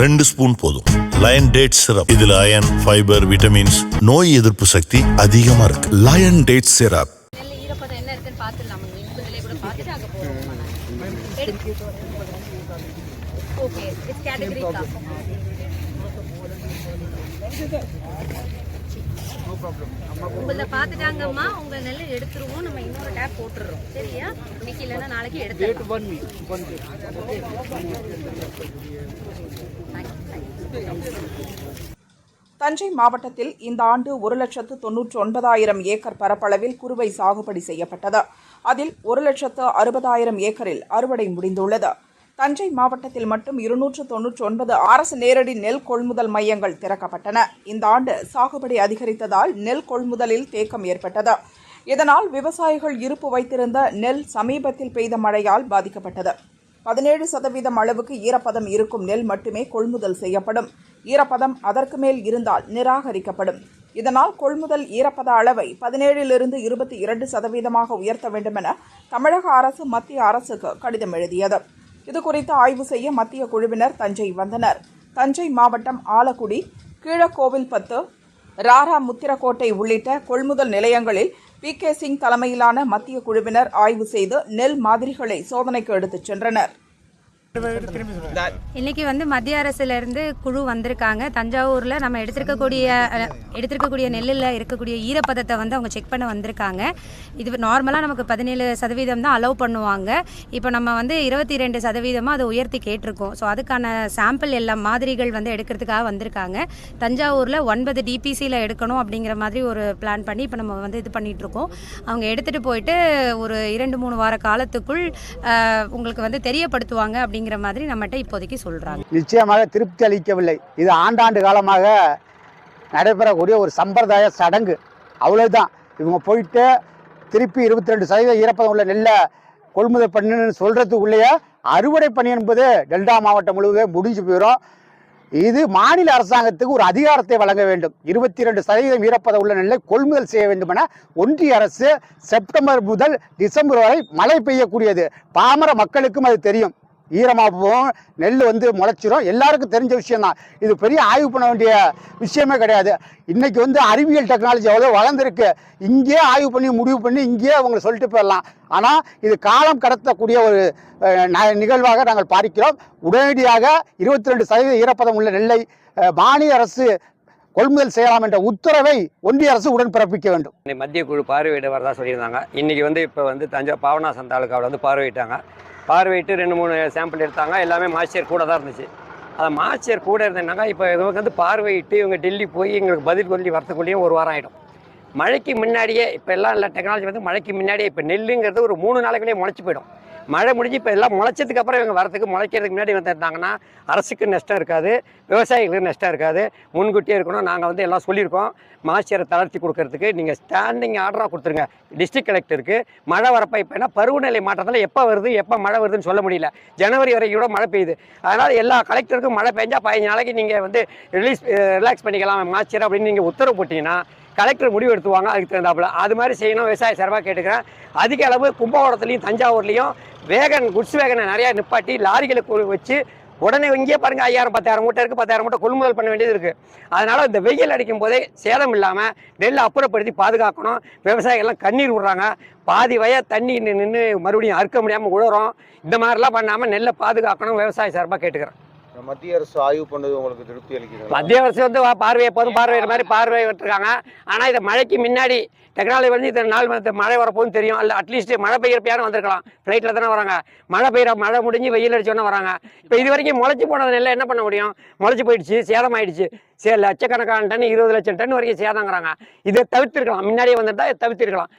ரெண்டு ஸ்பூன் போதும். Lion date syrup இதுல அயன் ஃபைபர் விட்டமின்ஸ் நோய் எதிர்ப்பு சக்தி அதிகமா இருக்கு. Lion date syrup okay it's category உங்களை பார்த்துட்டாங்கம்மா உங்க நெல்லை எடுத்துருவோம். நம்ம இன்னொரு டேப் போட்டுடுறோம். சரியா? இன்னைக்கு இல்லைன்னா நாளைக்கு எடுத்துடலாம். தஞ்சை மாவட்டத்தில் இந்த ஆண்டு ஒரு லட்சத்து தொன்னூற்றி ஒன்பதாயிரம் ஏக்கர் பரப்பளவில் குறுவை சாகுபடி செய்யப்பட்டது. அதில் ஒரு லட்சத்து அறுபதாயிரம் ஏக்கரில் அறுவடை முடிந்துள்ளது. தஞ்சை மாவட்டத்தில் மட்டும் இருநூற்று தொன்னூற்றி ஒன்பது அரசு நேரடி நெல் கொள்முதல் மையங்கள் திறக்கப்பட்டன. இந்த ஆண்டு சாகுபடி அதிகரித்ததால் நெல் கொள்முதலில் தேக்கம் ஏற்பட்டது. இதனால் விவசாயிகள் இருப்பு வைத்திருந்த நெல் சமீபத்தில் பெய்த மழையால் பாதிக்கப்பட்டது. பதினேழு சதவீதம் அளவுக்கு ஈரப்பதம் இருக்கும் நெல் மட்டுமே கொள்முதல் செய்யப்படும். ஈரப்பதம் அதற்கு மேல் இருந்தால் நிராகரிக்கப்படும். இதனால் கொள்முதல் ஈரப்பத அளவை பதினேழிலிருந்து இருபத்தி இரண்டு சதவீதமாக உயர்த்த வேண்டுமென தமிழக அரசு மத்திய அரசுக்கு கடிதம் எழுதியது. இதுகுறித்து ஆய்வு செய்ய மத்திய குழுவினர் தஞ்சை வந்தனர். தஞ்சை மாவட்டம் ஆலக்குடி கீழக்கோவில்பத்து ராரா முத்திரக்கோட்டை உள்ளிட்ட கொள்முதல் நிலையங்களில் பி கே சிங் தலைமையிலான மத்திய குழுவினர் ஆய்வு செய்து நெல் மாதிரிகளை சோதனைக்கு எடுத்துச் சென்றனர். இன்னைக்கு வந்து மத்திய அரசுல இருந்து குழு வந்திருக்காங்க. தஞ்சாவூர்ல நம்ம எடுத்திருக்கக்கூடிய எடுத்திருக்கக்கூடிய நெல்லில் இருக்கக்கூடிய ஈரப்பதத்தை வந்து அவங்க செக் பண்ண வந்திருக்காங்க. இது நார்மலாக நமக்கு பதினேழு சதவீதம் தான் அலோவ் பண்ணுவாங்க. இப்போ நம்ம வந்து இருபத்தி ரெண்டு சதவீதமாக அதை உயர்த்தி கேட்டிருக்கோம். ஸோ அதுக்கான சாம்பிள் எல்லாம் மாதிரிகள் வந்து எடுக்கிறதுக்காக வந்திருக்காங்க. தஞ்சாவூரில் ஒன்பது டிபிசியில் எடுக்கணும் அப்படிங்கிற மாதிரி ஒரு பிளான் பண்ணி இப்போ நம்ம வந்து இது பண்ணிட்டு இருக்கோம் அவங்க எடுத்துகிட்டு போயிட்டு ஒரு இரண்டு மூணு வார காலத்துக்குள் உங்களுக்கு வந்து தெரியப்படுத்துவாங்க அப்படிங்கிற மாதிரி நம்மகிட்ட இப்போதைக்கு சொல்கிறாங்க நிச்சயமாக திருப்தி அளிக்கவில்லை. இது ஆண்டாண்டு காலமாக நடைபெறக்கூடிய ஒரு சம்பிரதாய சடங்கு. அவ்வளோதான் இவங்க போயிட்டு திருப்பி இருபத்தி ரெண்டு சதவீதம் ஈரப்பதம் உள்ள நெல்லை கொள்முதல் பண்ணுன்னு சொல்கிறதுக்குள்ளேயே அறுவடை பணி என்பது டெல்டா மாவட்டம் முழுவதும் முடிஞ்சு போயிடும். இது மாநில அரசாங்கத்துக்கு ஒரு அதிகாரத்தை வழங்க வேண்டும். இருபத்தி ரெண்டு சதவீதம் ஈரப்பதம் உள்ள நெல்லை கொள்முதல் செய்ய வேண்டும் என ஒன்றிய அரசு செப்டம்பர் முதல் டிசம்பர் வரை மழை பெய்யக்கூடியது. பாமர மக்களுக்கும் அது தெரியும். ஈரமாகவும் நெல் வந்து முளைச்சிரும். எல்லாருக்கும் தெரிஞ்ச விஷயம் தான் இது பெரிய ஆய்வு பண்ண வேண்டிய விஷயமே கிடையாது. இன்றைக்கி வந்து அறிவியல் டெக்னாலஜி எவ்வளோ வளர்ந்துருக்கு. இங்கேயே ஆய்வு பண்ணி முடிவு பண்ணி இங்கேயே அவங்க சொல்லிட்டு போயிடலாம். ஆனால் இது காலம் கடத்தக்கூடிய ஒரு ந- நிகழ்வாக நாங்கள் பார்க்கிறோம். உடனடியாக இருபத்தி ரெண்டு சதவீத ஈரப்பதம் உள்ள நெல்லை மாநில அரசு கொள்முதல் செய்யலாம் என்ற உத்தரவை ஒன்றிய அரசு உடன் பிறப்பிக்க வேண்டும். மத்திய குழு பார்வையிட வரதா சொல்லியிருந்தாங்க. இன்றைக்கி வந்து இப்போ வந்து தஞ்சை பாவனாசன் தாலுக்காவில் வந்து பார்வையிட்டாங்க. பார்வையிட்டு ரெண்டு மூணு சாம்பிள் எடுத்தாங்க. எல்லாமே மாஸ்டர் கூட தான் இருந்துச்சு. அந்த மாஸ்டர் கூட இருந்தேன்னாக்கா இப்போ இவங்க வந்து பார்வையிட்டு இவங்க டெல்லி போய் எங்களுக்கு பதில் சொல்லி வரத்துக்குள்ளேயும் ஒரு வாரம் ஆகிடும் மழைக்கு முன்னாடியே இப்போ எல்லாம் இல்லை டெக்னாலஜி வந்து மழைக்கு முன்னாடியே இப்போ நெல்லுங்கிறது ஒரு மூணு நாளைக்குள்ளேயே முளைச்சி போயிடும். மழை முடிஞ்சு இப்போ எல்லாம் முளைச்சதுக்கு அப்புறம் இவங்க வரத்துக்கு முளைக்கிறதுக்கு முன்னாடி வந்துருந்தாங்கன்னா அரசுக்கு நஷ்டம் இருக்காது விவசாயிகளுக்கு நஷ்டம் இருக்காது. முன்கூட்டியே இருக்கணும். நாங்கள் வந்து எல்லாம் சொல்லியிருக்கோம். மாசியரை தளர்த்தி கொடுக்கறதுக்கு நீங்கள் ஸ்டாண்டிங் ஆர்டராக கொடுத்துருங்க. டிஸ்ட்ரிக்ட் கலெக்டருக்கு மழை வரப்போ இப்போ என்ன பருவநிலை மாற்றத்தில் எப்போ வருது எப்போ மழை வருதுன்னு சொல்ல முடியல. ஜனவரி வரைக்கும் கூட மழை பெய்யுது. அதனால் எல்லா கலெக்டருக்கும் மழை பெஞ்சால் பதினஞ்சு நாளைக்கு நீங்கள் வந்து ரிலீஸ் ரிலாக்ஸ் பண்ணிக்கலாம் மாசியர் அப்படின்னு நீங்கள் உத்தரவு போட்டிங்கன்னா கலெக்டர் முடிவு எடுத்துவாங்க அதுக்கு தகுந்தாப்புல. அது மாதிரி செய்யணும் விவசாய சார்பாக கேட்டுக்கிறேன். அதிக அளவு கும்பகோணத்துலையும் தஞ்சாவூர்லேயும் வேகன் குட்ஸ் வேகனை நிறையா நிப்பாட்டி லாரிகளை வச்சு உடனே இங்கேயே பாருங்க ஐயாயிரம் பத்தாயிரம் மூட்டை இருக்குது பத்தாயிரம் மூட்டை கொள்முதல் பண்ண வேண்டியது இருக்குது அதனால் இந்த வெயில் அடிக்கும் போதே சேதம் இல்லாமல் நெல்லை அப்புறப்படுத்தி பாதுகாக்கணும். விவசாயிகள்லாம் கண்ணீர் விடுறாங்க. பாதி வய தண்ணி நின்று மறுபடியும் அறுக்க முடியாமல் உழறோம். இந்த மாதிரிலாம் பண்ணாமல் நெல்லை பாதுகாக்கணும் விவசாய சார்பாக கேட்டுக்கிறேன். மத்திய அரசு ஆய்வு பண்ணது உங்களுக்கு திருப்தி அளிக்கிறது? மத்திய அரசு வந்து பார்வையை பார்வை எப்போதும் பார்வையிற மாதிரி பார்வை விட்டுருக்காங்க. ஆனால் இதை மழைக்கு முன்னாடி டெக்னாலஜி வந்து இத்தனை நாள் வந்து மழை வரப்போகுதுன்னு தெரியும். இல்லை அட்லீஸ்ட் மழை பெய்யறப்பயாரும் வந்திருக்கலாம். ஃப்ளைட்டில் தானே வராங்க. மழை பெய்கிற மழை முடிஞ்சு வெயில் அடிச்சோன்னே வராங்க. இப்போ இது வரைக்கும் முளைச்சி போனது நெல்லை என்ன பண்ண முடியும்? முளைச்சி போயிடுச்சு சேதம் ஆயிடுச்சு சே லட்சக்கணக்கான டன் இருபது லட்சம் டன் வரைக்கும் சேதங்கிறாங்க. இதை தவிர்த்திருக்கலாம். முன்னாடியே வந்துட்டா தவிர்த்திருக்கலாம்.